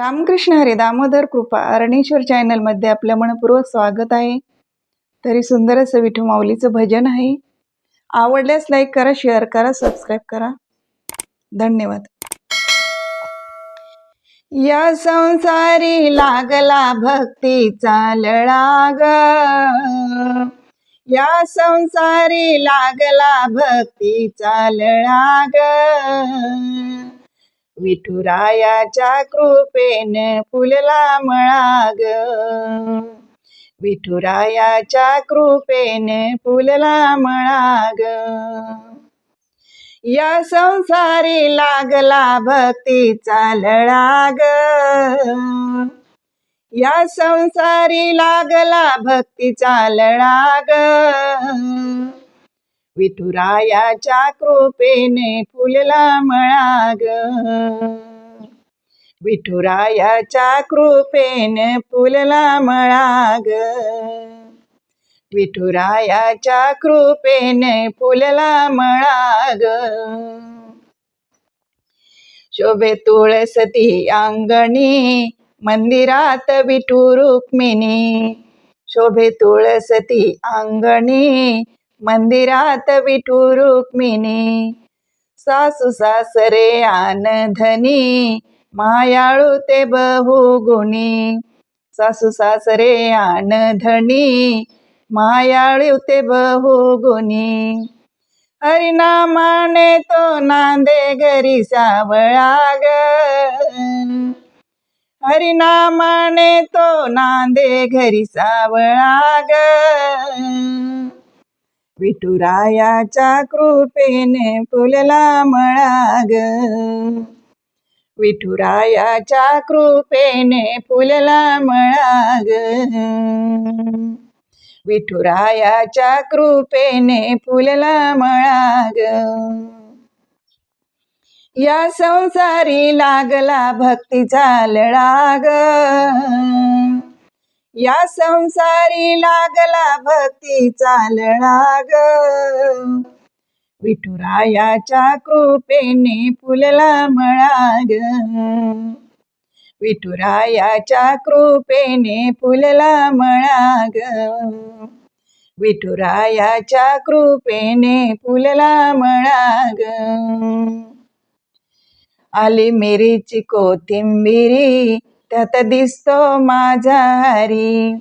रामकृष्ण हरी दामोदर कृपा अरणेश्वर चॅनलमध्ये आपल्या मनपूर्वक स्वागत आहे. तरी सुंदर असं विठू माऊलीचं भजन आहे. आवडल्यास लाईक करा शेअर करा सबस्क्राईब करा. धन्यवाद. या संसारी लागला भक्तीचा लळाग. या संसारी लागला भक्तीचा लळाग. विठुरायाच्या कृपेन फुलला मळाग. विठुरायाच्या कृपेन फुलला मळाग. या संसारी लागला भक्तीचा लळाग. या संसारी लागला भक्तीचा लळाग. विठुरायाच्या कृपेने फुलला मळाग. विठुरायाच्या कृपेने फुलला मळाग. विठुरायाच्या कृपेने फुलला मळाग. शोभे तुळसती अंगणी मंदिरात विठू रुक्मिणी. शोभे तुळसती अंगणी मंदिरात विठू रुक्मिणी सासू सासरे आनधनी मायाळू ते बहुगुणी सासू सासरे आनधनी मायाळू ते बहुगुणी हरिनामाने तो नांदे घरी सावळा ग हरिनामाने तो नांदे घरी सावळा ग विठुरायाच्या कृपेने फुलला मळाग. विठुरायाच्या कृपेने फुलला मळाग. विठुरायाच्या कृपेने फुलला मळाग. या संसारी लागला भक्तीचा लळाग. या संसारी लागला भक्तीचा ग विठुरायाच्या कृपेने फुलला मळाग. विठुरायाच्या कृपेने फुलला मळाग. विठुरायाच्या कृपेने फुलला मळाग. आली मिरीची कोथिंबिरी त्यात दिसतो माझा हरी.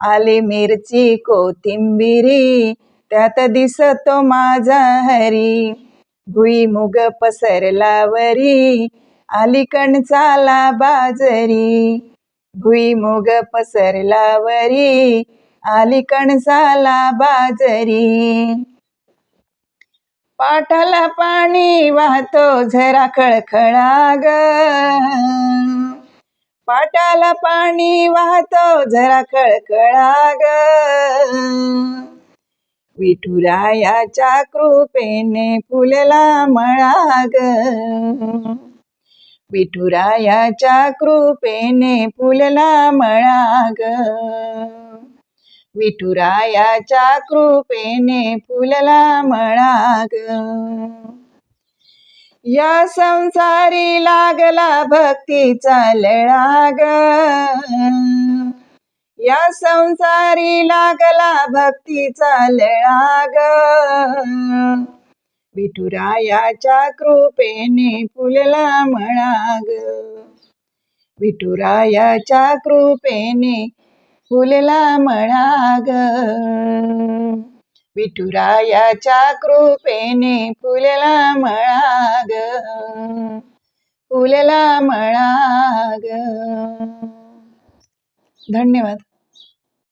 आली मिरची कोथिंबिरी. त्यात दिसतो माझा हरी. भुईमुग पसरलावरी आली कणचाला बाजरी. भुईमुग पसरलावरी आली कणसाला बाजरी. पाठाला पाणी वाहतो झरा खळखळाग. पाटाला पाणी वाहतो कळकळा ग विठुरायाच्या कृपेने फुलला मळाग. विठुरायाच्या कृपेने फुलला मळाग. विठुरायाच्या कृपेने फुलला मळाग. या संसारी लागला भक्तीचा लळाग या संसारी लागला भक्तीचा लळाग विठुरायाच्या कृपेने फुलला मळाग. विठुरायाच्या कृपेने फुलला मळाग. विठुरायाच्या कृपेने फुलला मळाग. फुलला मळाग. धन्यवाद.